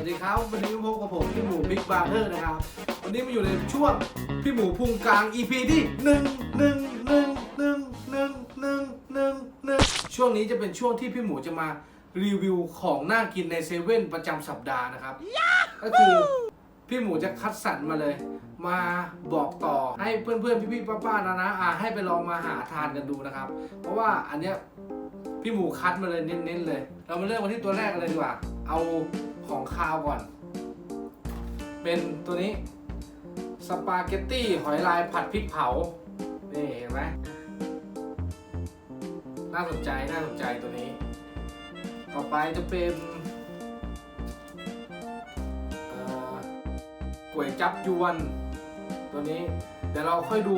วัสดีครับ วันนี้พบกับผมพี่หมูบิ๊กบาร์เทอร์นะครับ วันนี้มาอยู่ในช่วงพี่หมูพุงกลาง EP ที่หนึ่งหนึ่งหนึ่งหนึ่งหนึ่งหนึ่งหนึ่งหนึ่งช่วงนี้จะเป็นช่วงที่พี่หมูจะมารีวิวของน่ากินในเซเว่นประจำสัปดาห์นะครับ ก็คือพี่หมูจะคัดสรรมาเลย มาบอกต่อให้เพื่อนๆพี่ๆป้าๆนะนะอาให้ไปลองมาหาทานกันดูนะครับ เพราะว่าอันเนี้ยพี่หมูคัดมาเลยเน้นๆเลย เรามาเริ่มกันที่ตัวแรกกันเลยดีกว่า เอา ของคาวก่อน เป็นตัวนี้สปาเกตตี้หอยลายผัดพริกเผา นี่เห็นไหมน่าสนใจน่าสนใจตัวนี้ ต่อไปจะเป็นก๋วยจับยวน ตัวนี้ เดี๋ยวเราค่อยดู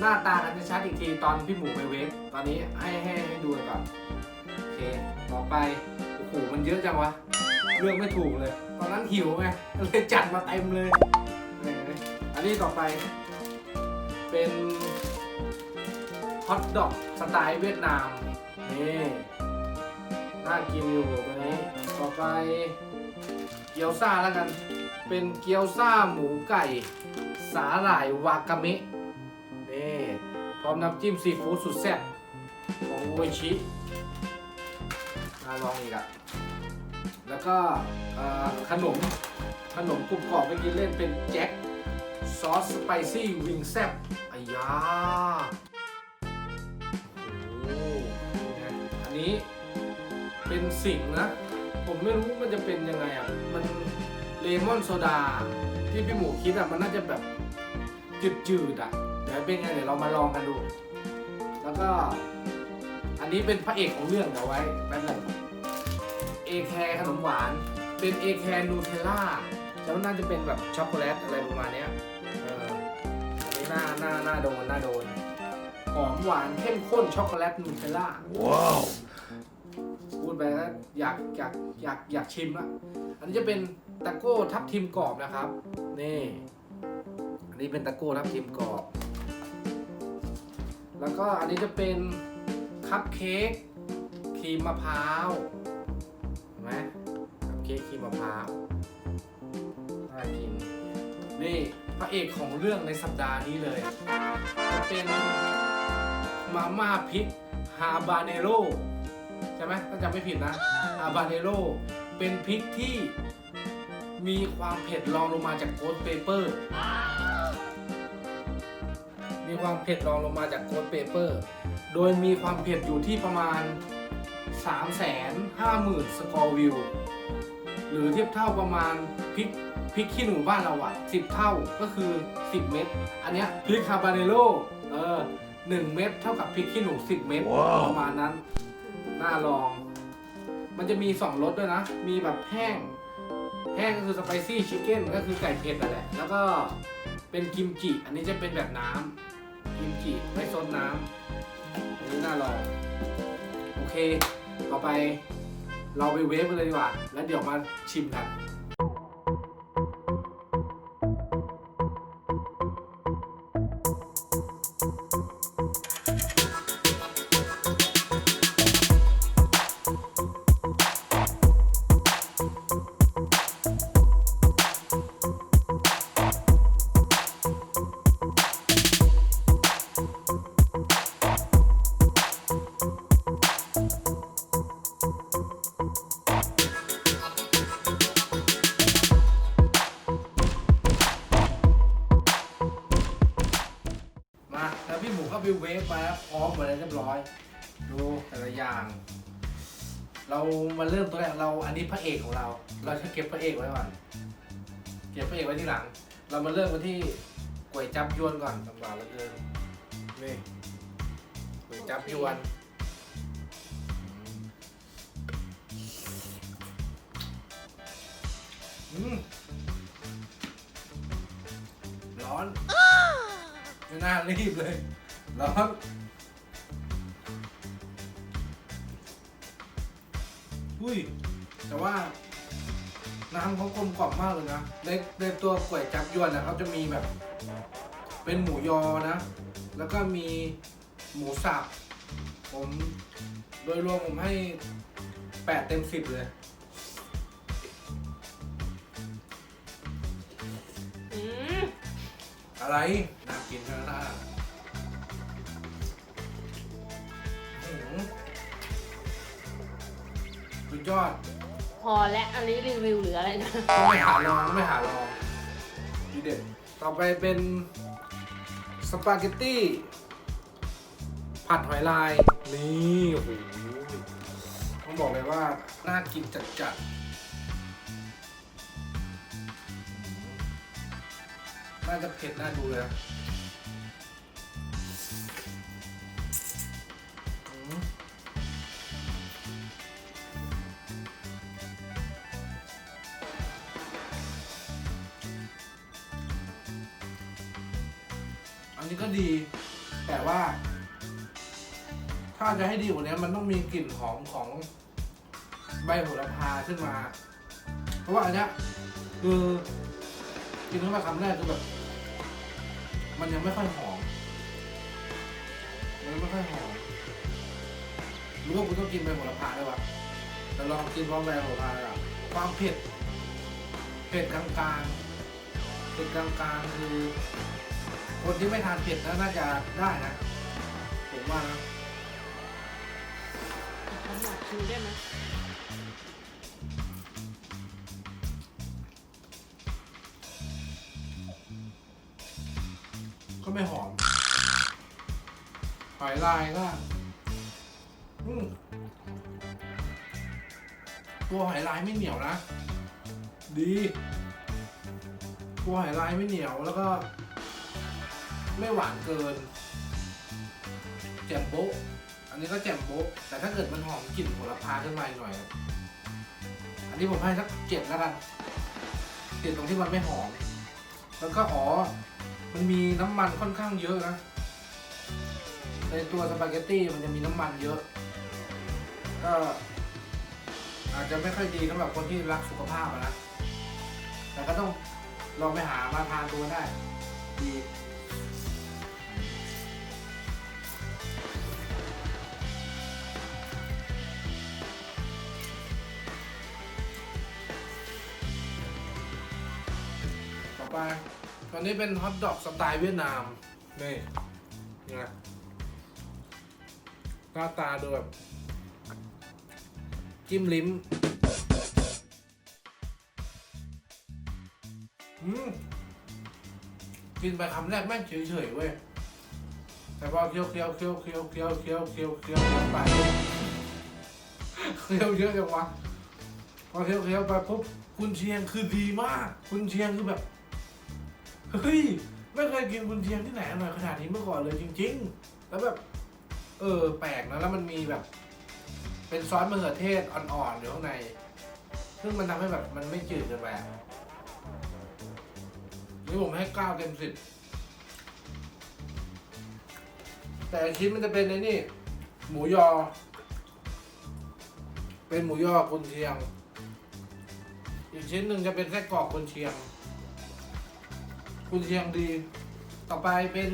หน้าตากันชัดอีกทีตอนพี่หมูไปเวฟตอนนี้ให้ให้ให้ดูก่อน โอเค ต่อไปโอ้โหมันเยอะจังวะ เลือกไม่ถูกเลย ตอนนั้นหิวไงก็เลยจัดมาเต็มเลย อันนี้ต่อไป เป็นฮอทดอกสไตล์เวียดนาม นี่น่ากินอยู่ตัวนี้ ต่อไปเกี๊ยวซ่าแล้วกัน เป็นเกี๊ยวซ่าหมูไก่ สาหร่ายวากาเมะนี่พร้อมน้ำจิ้มซีฟู้ดสุดแซ่บของโอชิมาลองอีกอะ แล้วก็ขนมขนมกรุบกรอบไปกินเล่นเป็นแจ็คซอสสไปซี่วิงแซบอายาโอ้โหอันนี้เป็นสิ่งนะ ผมไม่รู้มันจะเป็นยังไงอะ มันเลมอนโซดาที่พี่หมูคิดอะ มันน่าจะแบบจืดๆอะ เดี๋ยวเป็นไงเดี๋ยวเรามาลองกันดู แล้วก็อันนี้เป็นพระเอกของเรื่องเดี๋ยวไว้แป๊บนึง อแคร์ขนมหวาน เป็นเอแคร์นูเทลล่าแล้วน่าจะเป็นแบบช็อกโกแลตอะไรประมาณเนี้ยเอออันนี้น่าน่าน่าโดนน่าโดนหอมหวานเข้มข้นช็อกโกแลตนูเทลล่าว้าวพูดไปแล้วอยากอยากอยากอยากชิมละอันนี้จะเป็นตะโก้ทับทิมกรอบนะครับ นี่ อันนี้เป็นตะโก้ทับทิมกรอบ แล้วก็อันนี้จะเป็นคัพเค้กครีมมะพร้าวเห็นไหมคัพ เค้กครีมมะพร้าวน่ากิน นี่พระเอกของเรื่องในสัปดาห์นี้เลยจะเป็นมาม่าพริกฮาบาเนโรใช่ไหมถ้าจำไม่ผิดนะอาบาเนโรเป็นพริกที่มีความเผ็ดรองลงมาจากโกดเปเปอร์ มีความเผ็ดรองลงมาจากโกดเปเปอร์ โดยมีความเผ็ดอยู่ที่ประมาณ 3 5 0 0 0 0สกอร์วิว หรือเทียบเท่าประมาณพริกพริกขี้หนูบ้านเราอะ10เท่าก็คือ 10 เม็ดอันเนี้ยพริกคาบาเนโรเออ1เม็ดเท่ากับพริกขี้หนู 10 เม็ดว้าวประมาณนั้นน่าลอง มันจะมีสองรสด้วยนะ มีแบบแห้ง แห้งก็คือสไปซี่ชิคเก้นก็คือไก่เผ็ดนั่นแหละแล้วก็เป็นกิมจิ อันนี้จะเป็นแบบน้ำกิมจิไม่ซดน้ำอันนี้น่าลอง โอเค ต่อไป เราไปเวฟกันเลยดีกว่า แล้วเดี๋ยวมาชิมกัน พี่หมูก็ไปเวฟมาพร้อมหมดแล้วเรียบร้อย ดูแต่ละอย่าง เรามาเริ่มตัวแรกเราอันนี้พระเอกของเรา เราจะเก็บพระเอกไว้ก่อนเก็บพระเอกไว้ที่หลัง เรามาเริ่มกันที่ก๋วยจับยวนก่อนลำบากเหลือเกินนี่ก๋วยจับยวนอืมร้อนไม่น่ารีบเลย แล้อนอุ้ย แต่ว่า น้ำเขากลมกล่อมมากเลยนะ ในในตัวก๋วยจับยวนนะเขาจะมีแบบ เป็นหมูยอนะ แล้วก็มีหมูสับ ผมโดยรวมผมให้แปดเต็มสิบเลย อืมอะไรน่ากินขนาดนั้น ดยอด พอและอันนี้รีวิวหรืออะไรนะต้องไม่หาลองต้องไม่หาลองดีเด็ดต่อไปเป็นสปาเกตตี้ผัดหอยลาย นี่โอ้โหต้องบอกเลยว่า น่ากินจัดๆ น่าจะเผ็ดน่าดูเลยนะ ถ้าจะให้ดีกว่านี้มันต้องมีกลิ่นหอมของใบโหระพาขึ้นมา เพราะว่าอันเนี้ยคือกินเข้ามาคำแรกคือแบบ มันยังไม่ค่อยหอมมันยังไม่ค่อยหอมรือว่าคุณต้องกินใบโหระพาด้วยวะแต่ลองกินพร้อมใบโหระพาอะความเผ็ดเผ็ดกลางๆเผ็ดกลางๆคือคนที่ไม่ทานเผ็ดนะน่าจะได้นะผมว่านะ ขอหมักคิวได้ไหมก็ไม่หอม หอยลายก็อืมตัวหอยลายไม่เหนียวนะ ดีตัวหอยลายไม่เหนียวแล้วก็ ไม่หวานเกินแจ่มโบ๊ะ อันนี้ก็แจ่มโบ๊ะแต่ถ้าเกิดมันหอมกลิ่นโหระพาขึ้นมาอีกหน่อย อันนี้ผมให้สักเจ็ดแล้วกันเจ็ดตรงที่มันไม่หอม แล้วก็อ๋อ มันมีน้ำมันค่อนข้างเยอะนะในตัวสปาเกตตี้มันจะมีน้ำมันเยอะ ก็อาจจะไม่ค่อยดีสำหรับคนที่รักสุขภาพนะ แต่ก็ต้องลองไปหามาทานตัวได้ดี นนี้เป็นฮอทดอกสไตล์เวียดนาม นี่ไงหน้าตาดูแบบจิ้มลิ้ม อืม กินไปคำแรกแม่งเฉยๆเว้ย แต่พอเคี้ยวเคี้ยวเคี้ยวเคี้ยวเคี้ยวเคี้ยวเคี้ยวเคี้ยวเคี้ยวไปเคี้ยวเยอะจังวะพอเคี้ยวเคี้ยวไปปุ๊บคุณเชียงคือดีมาก คุณเชียงคือแบบ เฮ้ย ไม่เคยกินกุนเชียงที่ไหนอร่อยขนาดนี้เมื่อก่อนเลยจริง ๆ แล้วแบบ เออ แปลกนะ แล้วมันมีแบบ เป็นซอสมะเขือเทศอ่อนๆอยู่ข้างใน ซึ่งมันทำให้แบบมันไม่จืดเกินไปอะนี่ผมให้เก้าเต็มสิบ แต่ชิ้นมันจะเป็นในนี่ หมูยอ เป็นหมูยอกุนเชียง อีกชิ้นหนึ่งจะเป็นไส้กรอกกุนเชียง คุณเชียงดี ต่อไปเป็น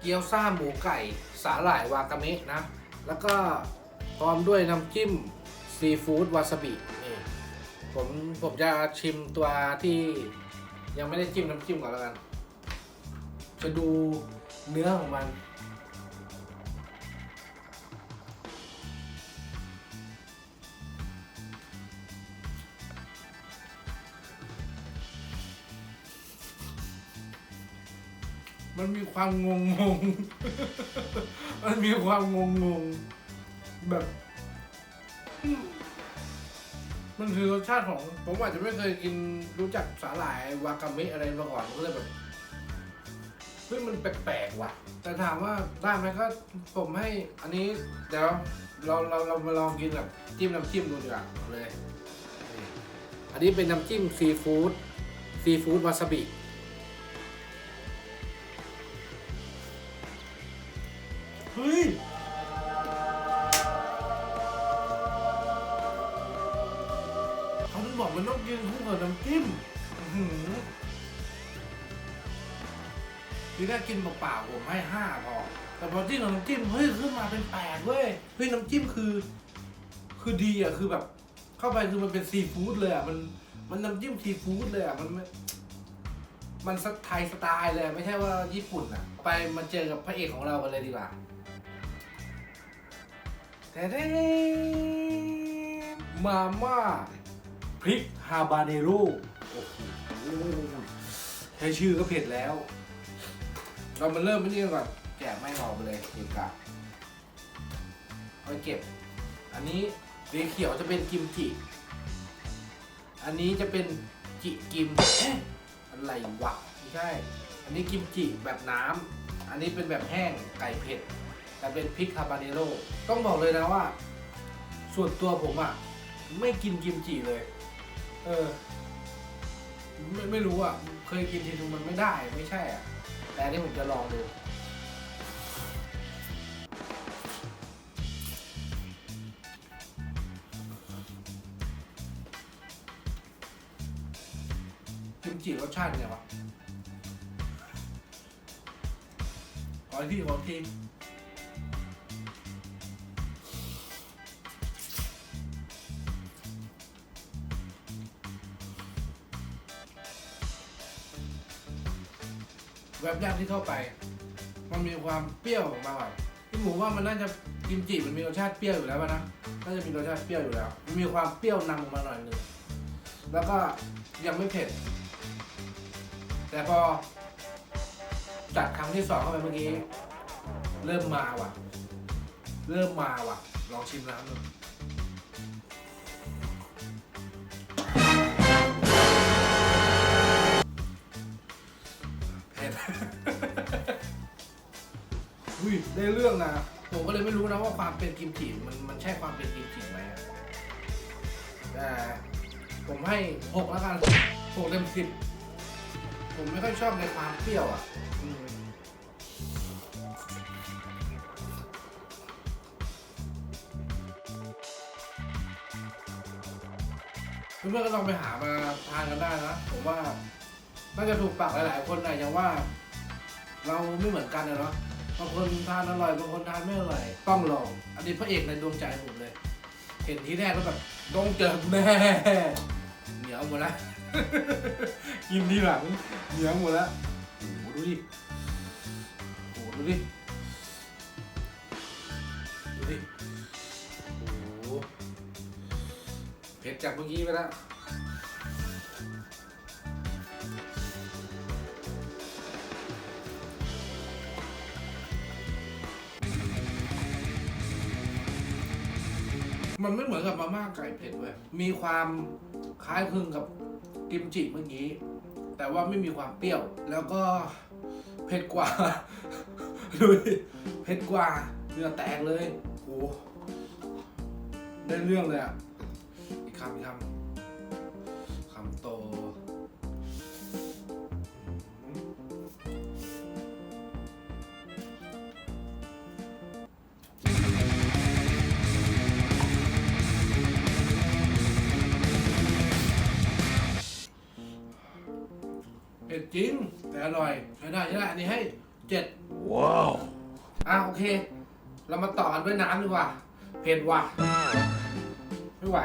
เกี๊ยวซ่าหมูไก่สาหร่ายวากาเมะนะ แล้วก็พร้อมด้วยน้ำจิ้มซีฟู้ดวาซาบินี่ผมผมจะชิมตัวที่ยังไม่ได้จิ้มน้ำจิ้มก่อนแล้วกัน จะดูเนื้อของมัน มันมีความงงงง มันมีความงงงง แบบ มันคือรสชาติของ ผมอาจจะไม่เคยกินรู้จักสาหร่ายวากาเมะอะไรมาก่อนก็เลยแบบเฮ้ยมันแปลกๆว่ะ แต่ถามว่าได้ไหมก็ผมให้อันนี้เดี๋ยวเราเราเรามาลองกินแบบจิ้มน้ำจิ้มดูดีกว่าเลย อันนี้เป็นน้ำจิ้มซีฟู้ดซีฟู้ดวาซาบิ เฮ้ยเขาถึงบอกมันต้องกินคู่กับน้ำจิ้มอื้อหือทีแรกกินเปล่าๆผมให้ห้าพอ แต่พอจิ้มกับน้ำจิ้มเฮ้ยขึ้นมาเป็นแปดเว้ยเฮ้ยน้ำจิ้มคือ คือดีอะคือแบบ เข้าไปคือมันเป็นซีฟู้ดเลยอะมันมันน้ำจิ้มซีฟู้ดเลยอะมันไม่มันสไทยสไตล์เลย ไม่ใช่ว่าญี่ปุ่นอะ ไปมาเจอกับพระเอกของเรากันเลยดีกว่า แต่ได้มาม่าพริกฮาบาเนโร่โอ้โหแค่ชื่อก็เผ็ดแล้ว เรามาเริ่มไม่นี่ก่อนแกะไม่ออกไปเลยเก็บกะเอาไปเก็บ อันนี้สีเขียวจะเป็นกิมจิ อันนี้จะเป็นจิกิมอะอะไรวะไม่ใช่ อันนี้กิมจิแบบน้ำ อันนี้เป็นแบบแห้งไก่เผ็ด แต่เป็นพริกฮาบาเนโร่ต้องบอกเลยนะว่า ส่วนตัวผมอะ ไม่กินกิมจิเลย เออ ไม่ไม่รู้อะ เคยกินทีนึงมันไม่ได้ไม่ใช่อะ แต่อันนี้ผมจะลองดูกิมจิรสชาติไงวะขออีกทีขออีกที แวบแรกที่เข้าไป มันมีความเปรี้ยวออกมาก่อนพี่หมูว่ามันน่าจะกิมจิมันมีรสชาติเปรี้ยวอยู่แล้วป่ะนะน่าจะมีรสชาติเปรี้ยวอยู่แล้วมันมีความเปรี้ยวนำมาหน่อยหนึงแล้วก็ยังไม่เผ็ด แต่พอจัดครั้งที่สองเข้าไปเมื่อกี้ เริ่มมาว่ะ เริ่มมาว่ะ ลองชิมน้ำดู อุ้ยได้เรื่องนะผมก็เลยไม่รู้นะว่าความเป็นกิมจิมันมันใช่ความเป็นกิมจิไหมอะแต่ผมให้หกแล้วกันหกเต็มสิบผมไม่ค่อยชอบในความเปรี้ยวอะอืมเพื่อนๆก็ลองไปหามาทานกันได้นะผมว่าน่าจะถูกปากหลายๆคนนะอย่างว่า เราไม่เหมือนกันนะเนาะ บางคนทานอร่อยบางคนทานไม่อร่อยต้องลอง อันนี้พระเอกในดวงใจผมเลย เห็นทีแรกก็แบบต้องเจอแม่เหนียวหมดล้วกินทีหลังเหนียวหมดล้วโอ้โหดูดิโอ้โหดูดิดูดิโอ้โหเผ็ดจากเมื่อกี้ไปแล้ว มันไม่เหมือนกับมาม่าไก่เผ็ดเว้ยมีความคล้ายคลึงกับกิมจิเมื่อกี้ แต่ว่าไม่มีความเปรี้ยว แล้วก็เผ็ดกว่าดูดิเผ็ดกว่าเนื้อแตกเลยโอ้ได้เรื่องเลยอะ อีกคำอีกคำคำโต เผ็ดจริง แต่อร่อยใช้ได้ใช้ได้อันนี้ให้เจ็ดว้าวอะโอเค เรามาต่อกันด้วยน้ำดีกว่า เผ็ดว่ะไม่ไหว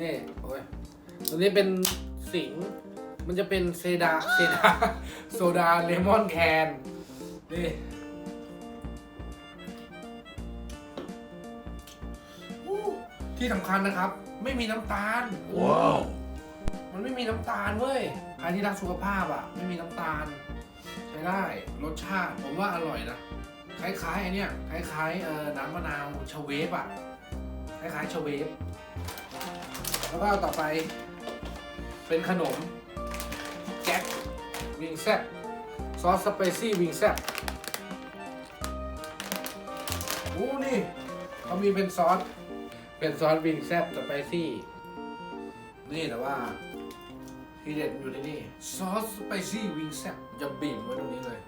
นี่โอ้ยตัวนี้เป็นสิงห์มันจะเป็นเซดาเซดาโซดาเลมอนแคนนี่อู้ที่สำคัญนะครับ ไม่มีน้ำตาล ว้าว มันไม่มีน้ำตาลเว้ยใครที่รักสุขภาพอะ ไม่มีน้ำตาล ใช้ได้รสชาติผมว่าอร่อยนะคล้ายๆไอเนี้ยคล้ายๆเอ่อน้ำมะนาวชเวฟอะคล้ายๆชาเวฟแล้วก็ต่อไป เป็นขนมแจ็ควิงแซบซอสสไปซี่วิงแซบโอ้นี่เขามีเป็นซอส เป็นซอสวิงแซบสไปซี่ นี่แต่ว่า ทีเด็ดอยู่ในนี่ซอสสไปซี่วิงแซ่บจะบีบไว้ตรงนี้เลย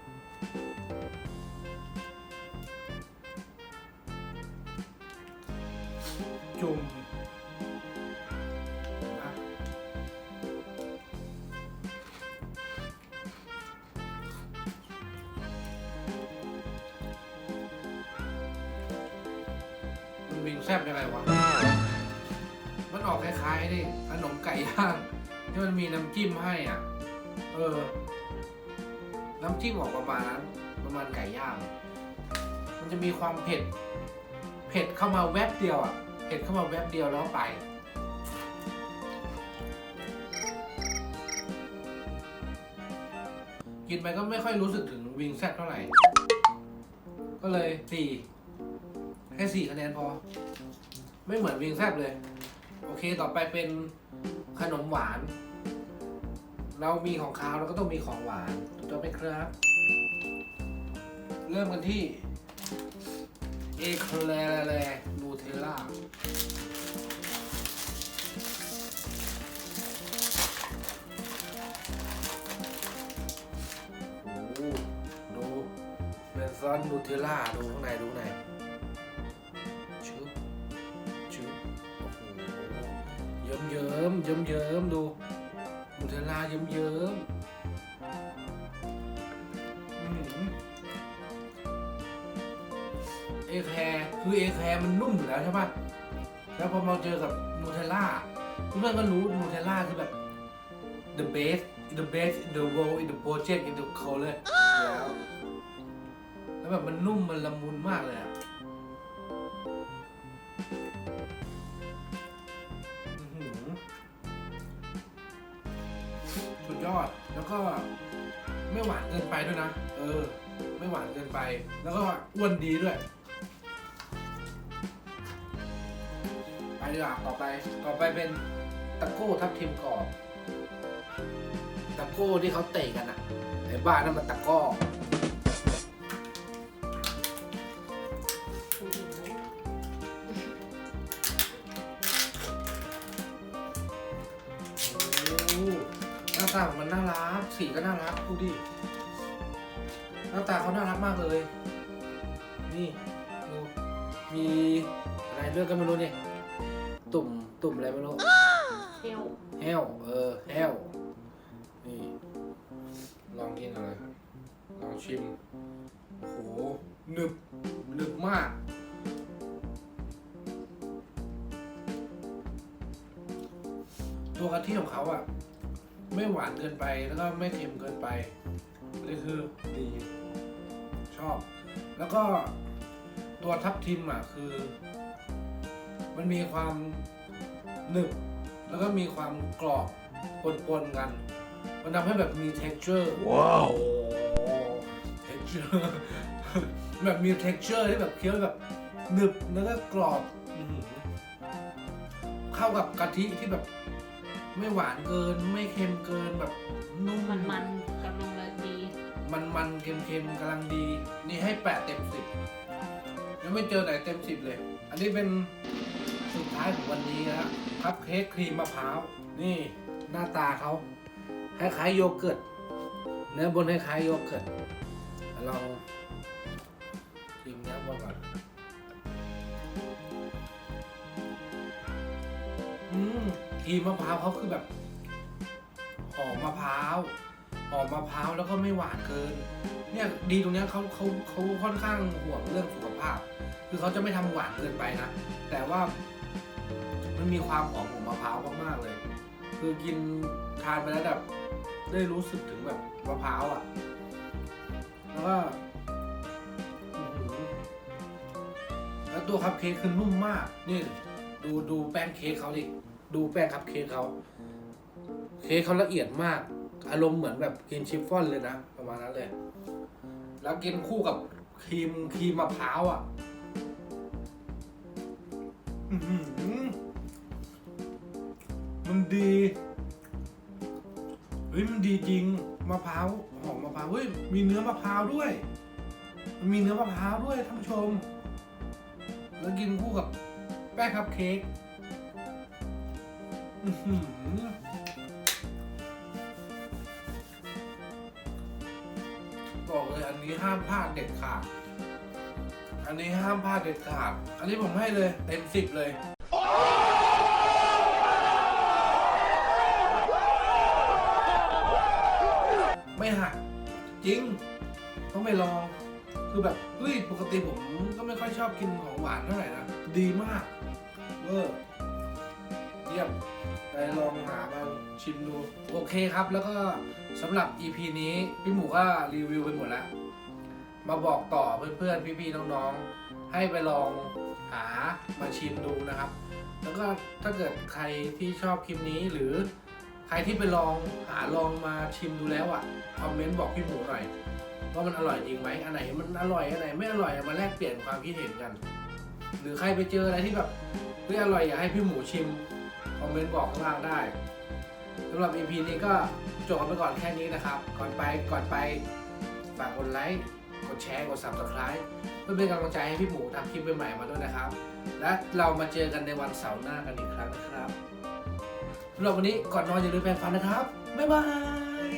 เออ น้ำจิ้มออกประมาณนั้น ประมาณไก่ย่าง มันจะมีความเผ็ด เผ็ดเข้ามาแวบเดียวอะ เผ็ดเข้ามาแวบเดียวแล้วไป กินไปก็ไม่ค่อยรู้สึกถึงวิงแซ่บเท่าไหร่ ก็เลยสี่แค่สี่คะแนนพอ ไม่เหมือนวิงแซ่บเลย โอเค ต่อไปเป็นขนมหวาน เรามีของคาวเราก็ต้องมีของหวานถูกต้องไหมครับ เริ่มกันที่เอคลร์แลนูเทลล่าดูเป็นซอสนูเทลล่าดูข้างในดูข้างในชึบชึบโอ้โหเยิ้มเยิ้มเยิ้มเยิ้มดู นูเทลล่าเยิ้มเยิ้มๆเอแคร์คือเอแคร์มันนุ่มอยู่แล้วใช่ปะแล้วพอมาเจอกับนูเทลล่าเพื่อนก็รู้นูเทลล่าคือแบบ the best the best in the world in the project in the color แล้ว แล้วแบบมันนุ่มมันละมุนมากเลยอะ ก็ไม่หวานเกินไปด้วยนะ เออ ไม่หวานเกินไป แล้วก็อ้วนดีด้วย ไปดีกว่าต่อไป ต่อไปเป็นตะโก้ทับทิมกรอบ ตะโก้ที่เขาเตะกันอะไอ้บ้านนั่นมันตะก้อ ตาของมันน่ารัก สีก็น่ารัก ดูดิ หน้าตาเขาน่ารักมากเลย นี่ดูมีอะไรเลือกกันไม่รู้เนี่ย ตุ่ม ตุ่มอะไรไม่รู้เที่ยวแฮวเออแฮวนี่ ลองกินอะไร ลองชิม โอ้โห หนึบ หนึบมากตัวกะทิของเขาอะ ไม่หวานเกินไปแล้วก็ไม่เค็มเกินไปนี่คือดีชอบ แล้วก็ตัวทับทิมอะคือ มันมีความหนึบแล้วก็มีความกรอบปนๆกัน มันทำให้แบบมี texture ว้าว texture แบบมี texture ที่แบบเคี้ยวแบบหนึบแล้วก็กรอบอื้อหือเข้ากับกะทิที่แบบ ไม่หวานเกินไม่เค็มเกินแบบนุ่มมันมันๆกำลังเลยดีมันมันๆเค็มๆกำลังดี นี่ให้แปดเต็มสิบยังไม่เจอไหนเต็มสิบเลย อันนี้เป็นสุดท้ายของวันนี้แล้วคัพเค้กครีมมะพร้าวนี่หน้าตาเขาคล้ายๆโยเกิร์ตเนื้อบนคล้ายๆโยเกิร์ตลอง ครีมมะพร้าวเขาคือแบบหอมมะพร้าวหอมมะพร้าวแล้วก็ไม่หวานเกิน เนี่ยดีตรงเนี้ยเขาเขาเขาค่อนข้างห่วงเรื่องสุขภาพ คือเขาจะไม่ทำหวานเกินไปนะ แต่ว่ามันมีความหอมของมะพร้าวมากๆเลย คือกินทานไปแล้วแบบได้รู้สึกถึงแบบมะพร้าวอะ แล้วก็แล้วตัวคัพเค้กคือนุ่มมาก นี่ดูดูแป้งเค้กเขาดิ ดูแป้งคัพเค้กเขาเค้กเขาละเอียดมาก อารมณ์เหมือนแบบกินชิฟฟ่อนเลยนะ ประมาณนั้นเลย แล้วกินคู่กับครีมครีมมะพร้าวอะมันดีเฮ้ยมันดีจริงมะพร้าวหอมมะพร้าวเฮ้ยมีเนื้อมะพร้าวด้วย มันมีเนื้อมะพร้าวด้วยท่านผู้ชม แล้วกินคู่กับแป้งคัพเค้ก อื้อหือบอกเลยอันนี้ห้ามพลาดเด็ดขาด อันนี้ห้ามพลาดเด็ดขาด อันนี้ผมให้เลยเต็มสิบเลย ไม่หักจริง ต้องไปลอง คือแบบเฮ้ยปกติผมก็ไม่ค่อยชอบกินของหวานเท่าไหร่นะ ดีมากเวอร์ เยี่ยมไปลองหามาชิมดู โอเคครับ แล้วก็สำหรับ EP นี้พี่หมูก็รีวิวไปหมดแล้ว มาบอกต่อเพื่อนๆ พี่ๆ น้องๆ ให้ไปลองหามาชิมดูนะครับ แล้วก็ถ้าเกิดใครที่ชอบคลิปนี้หรือใครที่ไปลองหาลองมาชิมดูแล้วอะคอมเมนต์บอกพี่หมูหน่อยว่ามันอร่อยจริงไหมอันไหนมันอร่อยอันไหนไม่อร่อยมาแลกเปลี่ยนความคิดเห็นกัน หรือใครไปเจออะไรที่แบบเฮ้ยอร่อยอยากให้พี่หมูชิม คอมเมนต์บอกข้างล่างได้สำหรับ EP นี้ก็จบกันไปก่อนแค่นี้นะครับ ก่อนไปก่อนไปฝากกดไลค์กดแชร์กด subscribe เพื่อเป็นกำลังใจให้พี่หมูทำคลิปใหม่ๆมาด้วยนะครับ และเรามาเจอกันในวันเสาร์หน้ากันอีกครั้งนะครับสำหรับวันนี้ก่อนนอนอย่าลืมแปรงฟันนะครับ บ๊ายบาย